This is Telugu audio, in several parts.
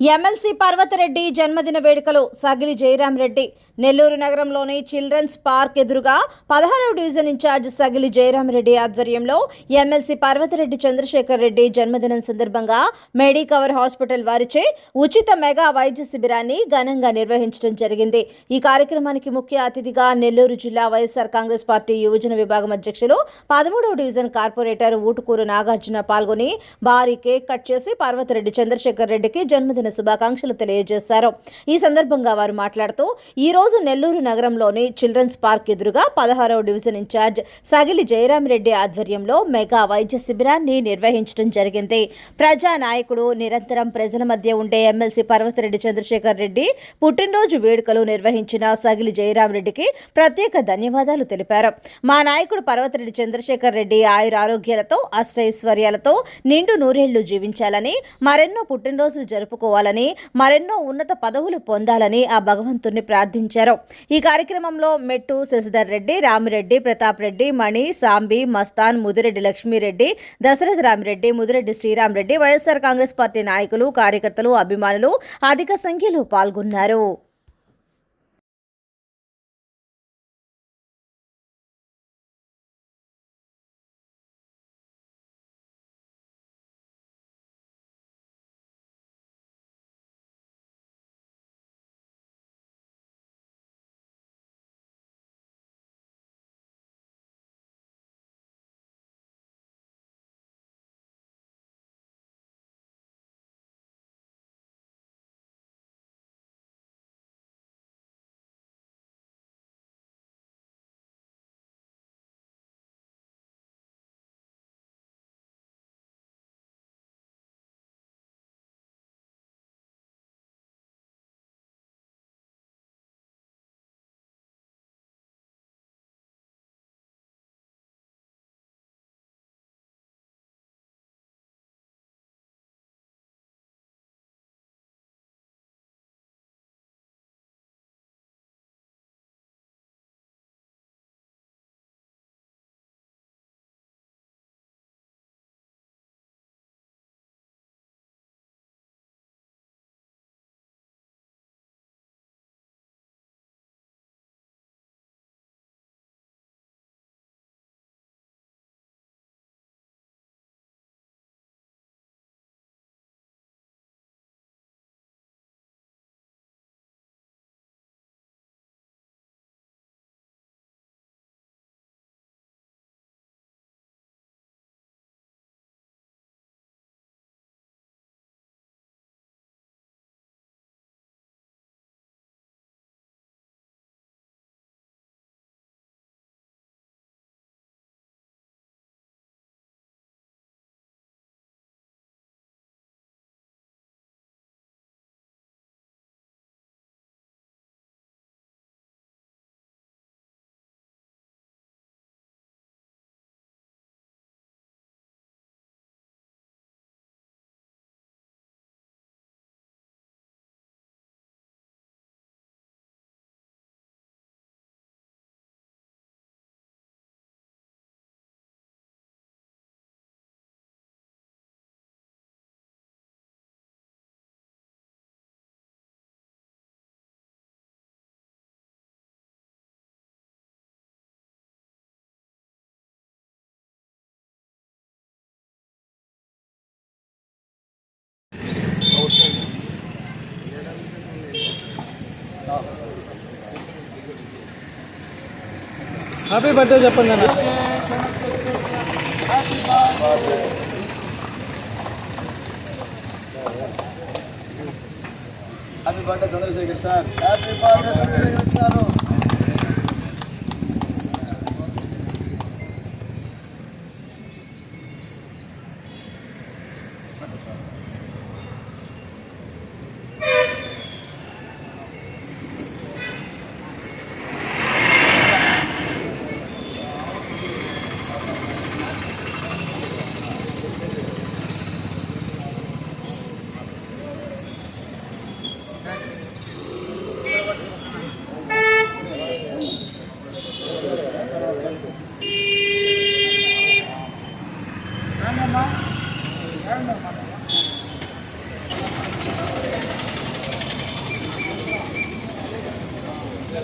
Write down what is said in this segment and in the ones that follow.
ఎమ్మెల్సీ పర్వతరెడ్డి జన్మదిన వేడుకలు సగిలి జయరాం రెడ్డి నెల్లూరు నగరంలోని చిల్డ్రన్స్ పార్క్ ఎదురుగా పదహారవ division in charge Sagili Jayaram Reddy ఆధ్వర్యంలో ఎమ్మెల్సీ పర్వతరెడ్డి చంద్రశేఖర్ రెడ్డి జన్మదినం సందర్భంగా మెడికవర్ హాస్పిటల్ వారిచే ఉచిత మెగా వైద్య శిబిరాన్ని ఘనంగా నిర్వహించడం జరిగింది. ఈ కార్యక్రమానికి ముఖ్య అతిథిగా నెల్లూరు జిల్లా వైఎస్ఆర్ కాంగ్రెస్ పార్టీ యువజన విభాగం అధ్యక్షులు పదమూడవ డివిజన్ కార్పొరేటర్ ఊటుకూరు నాగార్జున పాల్గొని భారీ కేక్ కట్ చేసి పర్వతరెడ్డి చంద్రశేఖర్ రెడ్డికి జన్మదిన శుభాకాంక్షలు తెలియజేశారు. ఈ సందర్భంగా వారు మాట్లాడుతూ ఈ రోజు నెల్లూరు నగరంలోని చిల్డ్రన్స్ పార్క్ ఎదురుగా పదహారవ డివిజన్ ఇన్ఛార్జ్ సగిలి జయరామిరెడ్డి ఆధ్వర్యంలో మెగా వైద్య శిబిరాన్ని నిర్వహించడం జరిగింది. ప్రజా నాయకుడు నిరంతరం ప్రజల మధ్య ఉండే ఎమ్మెల్సీ పర్వతరెడ్డి చంద్రశేఖర్ రెడ్డి పుట్టినరోజు వేడుకలు నిర్వహించిన సగిలి జయరామిరెడ్డికి ప్రత్యేక ధన్యవాదాలు తెలిపారు. మా నాయకుడు పర్వతిరెడ్డి చంద్రశేఖర్ రెడ్డి ఆయుర ఆరోగ్యాలతో అష్టైశ్వర్యాలతో నిండు నూరేళ్ళు జీవించాలని మరెన్నో పుట్టినరోజులు కావాలని మరెన్నో ఉన్నత పదవులు పొందాలని ఆ భగవంతుణ్ణి ప్రార్థించారు. ఈ కార్యక్రమంలో మెట్టు శశిధర్ రెడ్డి రామిరెడ్డి ప్రతాప్ రెడ్డి మణి సాంబి మస్తాన్ ముదిరెడ్డి లక్ష్మీరెడ్డి దశరథ రామిరెడ్డి ముదిరెడ్డి శ్రీరామరెడ్డి వైఎస్ఆర్ కాంగ్రెస్ పార్టీ నాయకులు కార్యకర్తలు అభిమానులు అధిక సంఖ్యలో పాల్గొన్నారు. हापी बर्थडे जपन गाना Chandrashekhar sir happy birthday Chandrashekhar sir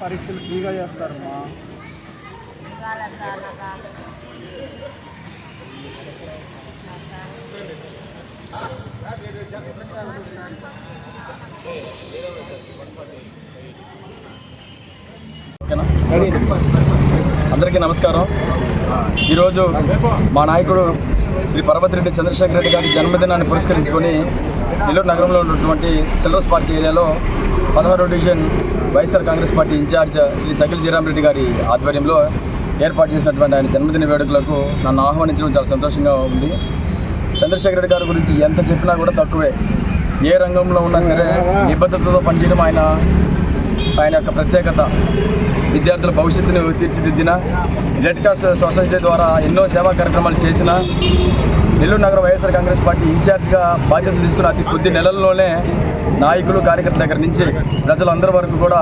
పరీక్షలు ఫ్రీగా చేస్తారమ్మా. అందరికీ నమస్కారం. ఈరోజు మా నాయకుడు శ్రీ పర్వతిరెడ్డి చంద్రశేఖర్ రెడ్డి గారి జన్మదినాన్ని పురస్కరించుకొని నెల్లూరు నగరంలో ఉన్నటువంటి చిల్డ్రన్స్ పార్క్ ఏరియాలో పదహారో division YSR Congress party in charge Shri Sakil Sriram Reddy గారి ఆధ్వర్యంలో ఏర్పాటు చేసినటువంటి ఆయన జన్మదిన వేడుకలకు నన్ను ఆహ్వానించడం చాలా సంతోషంగా ఉంది. చంద్రశేఖర్ రెడ్డి గారి గురించి ఎంత చెప్పినా కూడా తక్కువే. ఏ రంగంలో ఉన్నా సరే నిబద్ధతతో పనిచేయడం ఆయన ఆయన యొక్క ప్రత్యేకత. విద్యార్థుల భవిష్యత్తును తీర్చిదిద్దిన రెడ్ క్రాస్ సొసైటీ ద్వారా ఎన్నో సేవా కార్యక్రమాలు చేసిన నెల్లూరు నగర వైఎస్ఆర్ కాంగ్రెస్ పార్టీ ఇన్ఛార్జ్గా బాధ్యతలు తీసుకున్న అతి కొద్ది నెలల్లోనే నాయకులు కార్యకర్తల దగ్గర నుంచి ప్రజలందరి వరకు కూడా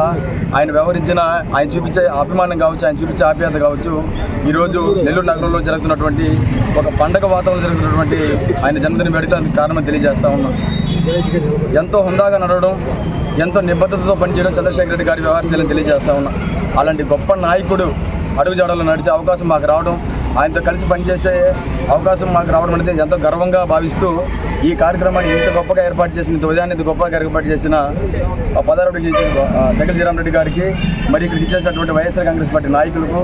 ఆయన వ్యవహరించిన ఆయన చూపించే అభిమానం కావచ్చు ఆయన చూపించే ఆప్యాయత కావచ్చు ఈరోజు నెల్లూరు నగరంలో జరుగుతున్నటువంటి ఒక పండగ వాతావరణం జరుగుతున్నటువంటి ఆయన జన్మదిన వేడుకలకు కారణం తెలియజేస్తా ఉన్నాం. ఎంతో హుందాగా నడవడం ఎంతో నిబద్ధతతో పనిచేయడం చంద్రశేఖర రెడ్డి గారి వ్యవహారశైలిని తెలియజేస్తా ఉన్నా. అలాంటి గొప్ప నాయకుడు అడుగుజాడలో నడిచే అవకాశం మాకు రావడం ఆయనతో కలిసి పనిచేసే అవకాశం మాకు రావడం అనేది ఎంతో గర్వంగా భావిస్తూ ఈ కార్యక్రమాన్ని ఇంత గొప్పగా ఏర్పాటు చేసిన ఉదయాన్ని ఇంత గొప్పగా ఏర్పాటు చేసిన పదారెడ్డి సకల శ్రీరామ్ రెడ్డి గారికి మరి ఇక్కడ ఇచ్చేసినటువంటి వైఎస్ఆర్ కాంగ్రెస్ పార్టీ నాయకులకు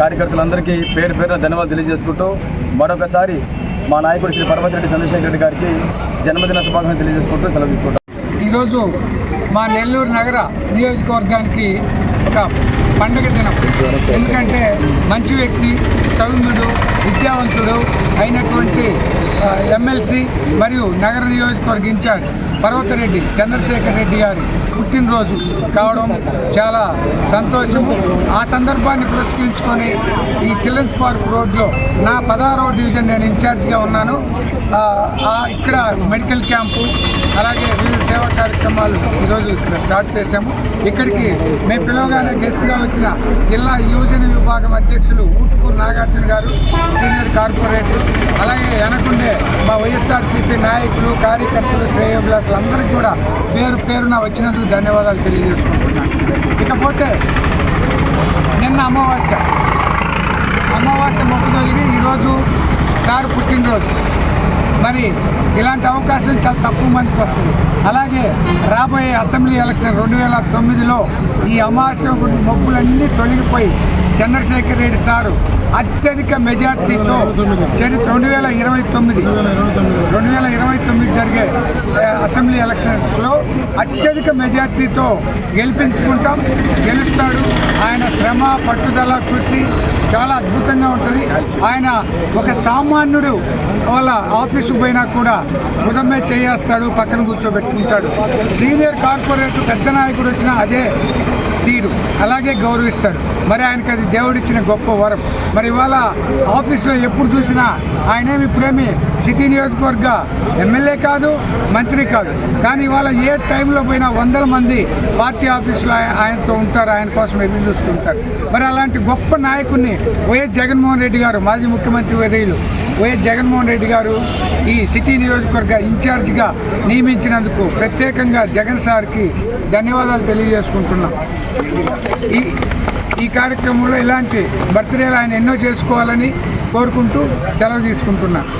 కార్యకర్తలందరికీ పేరు పేరున ధన్యవాదాలు తెలియజేసుకుంటూ మరొకసారి మా నాయకుడు శ్రీ పరమతిరెడ్డి చంద్రశేఖర రెడ్డి గారికి జన్మదిన శుభాకాంక్షలు తెలియజేసుకుంటూ సెలవు తీసుకుంటాం. ఈరోజు మా నెల్లూరు నగర నియోజకవర్గానికి ఒక పండుగ దినం. ఎందుకంటే మంచి వ్యక్తి సౌమ్యుడు విద్యావంతుడు అయినటువంటి ఎమ్మెల్సీ మరియు నగర నియోజకవర్గ ఇన్ఛార్జ్. పర్వతరెడ్డి చంద్రశేఖర్ రెడ్డి గారి పుట్టినరోజు కావడం చాలా సంతోషము. ఆ సందర్భాన్ని పురస్కరించుకొని ఈ చిల్డ్రన్స్ పార్క్ రోడ్లో నా పదహారవ డివిజన్ నేను ఇన్ఛార్జ్గా ఉన్నాను. ఇక్కడ మెడికల్ క్యాంపు అలాగే వివిధ సేవా కార్యక్రమాలు ఈరోజు స్టార్ట్ చేశాము. ఇక్కడికి మేము పిలవగానే గెస్ట్గా వచ్చిన జిల్లా యువజన విభాగం అధ్యక్షులు ఊటుకూరు నాగార్జున గారు సీనియర్ కార్పొరేటర్ అలాగే వెనకుండే మా వైఎస్ఆర్సీపీ నాయకులు కార్యకర్తలు శ్రేయోభిలాసులు అందరికీ కూడా పేరు పేరున వచ్చినందుకు ధన్యవాదాలు తెలియజేసుకుంటున్నాను. ఇకపోతే నిన్న అమావాస్య. అమావాస్య మొక్కు తొలిగి ఈరోజు సార్ పుట్టినరోజు. మరి ఇలాంటి అవకాశం చాలా తక్కువ మందికి వస్తుంది. అలాగే రాబోయే అసెంబ్లీ ఎలక్షన్ రెండు వేల తొమ్మిదిలో ఈ అమావాస్య మొక్కులన్నీ తొలగిపోయి చంద్రశేఖర్ రెడ్డి సారు అత్యధిక మెజార్టీతో చరిత్ర రెండు వేల ఇరవై తొమ్మిది రెండు వేల ఇరవై తొమ్మిది జరిగే అసెంబ్లీ ఎలక్షన్స్లో అత్యధిక మెజార్టీతో గెలిపించుకుంటాం. గెలుస్తాడు. ఆయన శ్రమ పట్టుదల కృషి చాలా అద్భుతంగా ఉంటుంది. ఆయన ఒక సామాన్యుడు వాళ్ళ ఆఫీసు పోయినా కూడా ఉదమే చేయేస్తాడు పక్కన కూర్చోబెట్టుకుంటాడు. సీనియర్ కార్పొరేట్ పెద్ద నాయకుడు వచ్చినా అదే తీరు. అలాగే గౌరవిస్తాడు. మరి ఆయనకి అది దేవుడిచ్చిన గొప్ప వరం. మరి ఇవాళ ఆఫీస్లో ఎప్పుడు చూసినా ఆయనేమి ఇప్పుడేమి సిటీ నియోజకవర్గ ఎమ్మెల్యే కాదు మంత్రి కాదు. కానీ ఇవాళ ఏ టైంలో పోయినా వందల మంది పార్టీ ఆఫీసులో ఆయనతో ఉంటారు ఆయన కోసం ఎదురు చూస్తుంటారు మరి అలాంటి గొప్ప నాయకుడిని వైఎస్ జగన్మోహన్ రెడ్డి గారు మాజీ ముఖ్యమంత్రి వర్యులు వైఎస్ జగన్మోహన్ రెడ్డి గారు ఈ సిటీ నియోజకవర్గ ఇన్ఛార్జిగా నియమించినందుకు ప్రత్యేకంగా జగన్ సార్కి ధన్యవాదాలు తెలియజేసుకుంటున్నాం. ఈ ఈ కార్యక్రమంలో ఇలాంటి బర్త్డేలు ఆయన ఎన్నో చేసుకోవాలని కోరుకుంటూ సెలవు తీసుకుంటున్నాను